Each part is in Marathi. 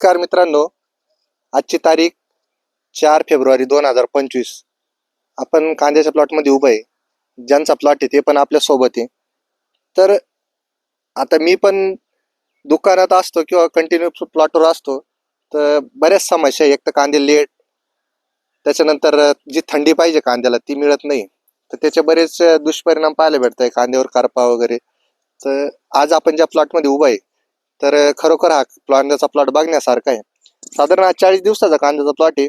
नमस्कार मित्रांनो. आजची तारीख चार फेब्रुवारी दोन हजार पंचवीस. आपण कांद्याच्या प्लॉटमध्ये उभं आहे. ज्यांचा प्लॉट आहे ते पण आपल्यासोबत आहे. तर आता मी पण दुकानात असतो किंवा कंटिन्यू प्लॉटवर असतो. तर बऱ्याच समस्या आहे. एक तर कांदे लेट त्याच्यानंतर जी थंडी पाहिजे कांद्याला ती मिळत नाही. तर त्याचे बरेच दुष्परिणाम पाहायला भेटत आहे कांद्यावर करपा वगैरे. तर आज आपण ज्या प्लॉटमध्ये उभं आहे तर खरोखर हा कांद्याचा प्लॉट बघण्यासारखा आहे. साधारण हा चाळीस दिवसाचा कांद्याचा प्लॉट आहे.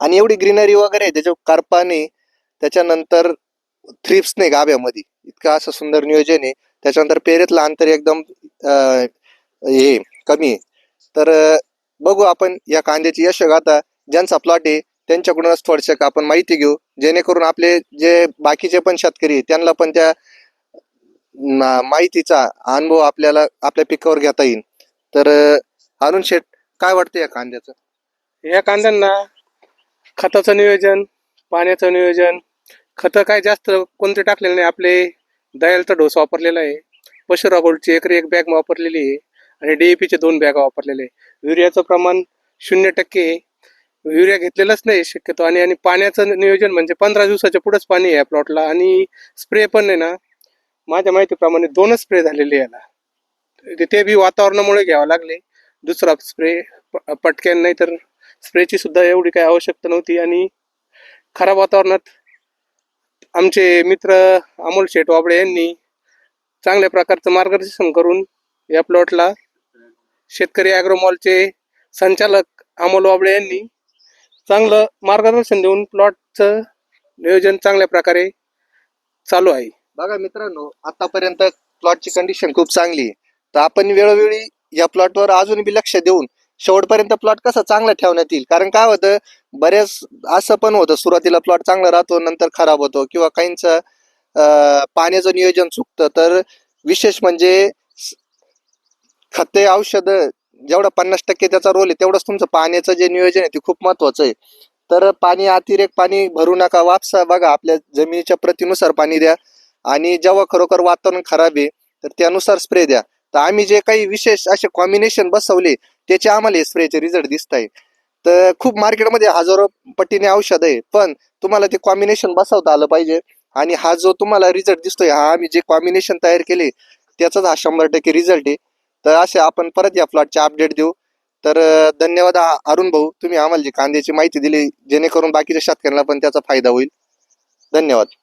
आणि एवढी ग्रीनरी वगैरे आहे त्याच्या करपाने त्याच्यानंतर थ्रिप्सने नाही गाभ्यामध्ये. इतकं असं सुंदर नियोजन आहे. त्याच्यानंतर पेरेतलं अंतर एकदम हे कमी आहे. तर बघू आपण या कांद्याची यशगाथा ज्यांचा प्लॉट आहे त्यांच्याकडूनच थोडशे आपण माहिती घेऊ. जेणेकरून आपले जे बाकीचे पण शेतकरी आहे, त्यांना पण त्या माहितीचा अनुभव आपल्याला आपल्या पिकावर घेता येईल. तर अरुण शेठ काय वाटतं या कांद्याचं? या कांद्यांना खताचं नियोजन पाण्याचं नियोजन खतं काय जास्त कोणते टाकलेलं नाही. आपले दयालचा डोस वापरलेला आहे. पशुरा गोल्डची एकरी एक बॅग वापरलेली आहे आणि डीएपीचे दोन बॅग वापरलेले आहे. युरियाचं प्रमाण शून्य टक्के युरिया घेतलेलंच नाही शक्यतो. आणि आणि पाण्याचं नियोजन म्हणजे पंधरा दिवसाच्या पुढंच पाणी आहे प्लॉटला आणि स्प्रे पण आहे ना. माझ्या माहितीप्रमाणे दोनच स्प्रे झालेले याला. ते- ते बी वातावरणामुळे घ्यावं लागले. दुसरा स्प्रे पटक्यान नाही तर स्प्रेची सुद्धा एवढी काही आवश्यकता नव्हती. आणि खराब वातावरणात आमचे मित्र अमोल शेठ वाबळे यांनी चांगल्या प्रकारचं मार्गदर्शन करून या प्लॉटला शेतकरी ॲग्रोमॉलचे संचालक अमोल वाबळे यांनी चांगलं मार्गदर्शन देऊन प्लॉटचं नियोजन चांगल्या प्रकारे चालू आहे. बघा मित्रांनो आतापर्यंत प्लॉटची कंडिशन खूप चांगली आहे. तर आपण वेळोवेळी या प्लॉटवर अजून बी लक्ष देऊन शेवटपर्यंत प्लॉट कसा चांगला ठेवण्यात येईल? कारण काय होतं बऱ्याच असं पण होतं सुरुवातीला प्लॉट चांगला राहतो नंतर खराब होतो किंवा काहींचं पाण्याचं नियोजन चुकतं. तर विशेष म्हणजे खते औषध जेवढा पन्नास टक्के त्याचा रोल आहे तेवढंच तुमचं पाण्याचं जे नियोजन आहे ते खूप महत्वाचं आहे. तर पाणी अतिरेक पाणी भरू नका वापसा बघा आपल्या जमिनीच्या प्रतीनुसार पाणी द्या. आणि जेव्हा खरोखर वातावरण खराब आहे तर त्यानुसार स्प्रे द्या. तर आम्ही जे काही विशेष असे कॉम्बिनेशन बसवले त्याचे आम्हाला स्प्रेचे रिझल्ट दिसत आहे तर खूप मार्केटमध्ये हजारो पटीने औषध आहे पण तुम्हाला ते कॉम्बिनेशन बसवता आलं पाहिजे. आणि हा जो तुम्हाला रिझल्ट दिसतोय हा आम्ही जे कॉम्बिनेशन तयार केले त्याचाच हा शंभर टक्के रिझल्ट आहे. तर असे आपण परत या प्लॉटचे अपडेट देऊ. तर धन्यवाद अरुण भाऊ तुम्ही आम्हाला जी कांद्याची माहिती दिली जेणेकरून बाकीच्या शेतकऱ्यांना पण त्याचा फायदा होईल. धन्यवाद.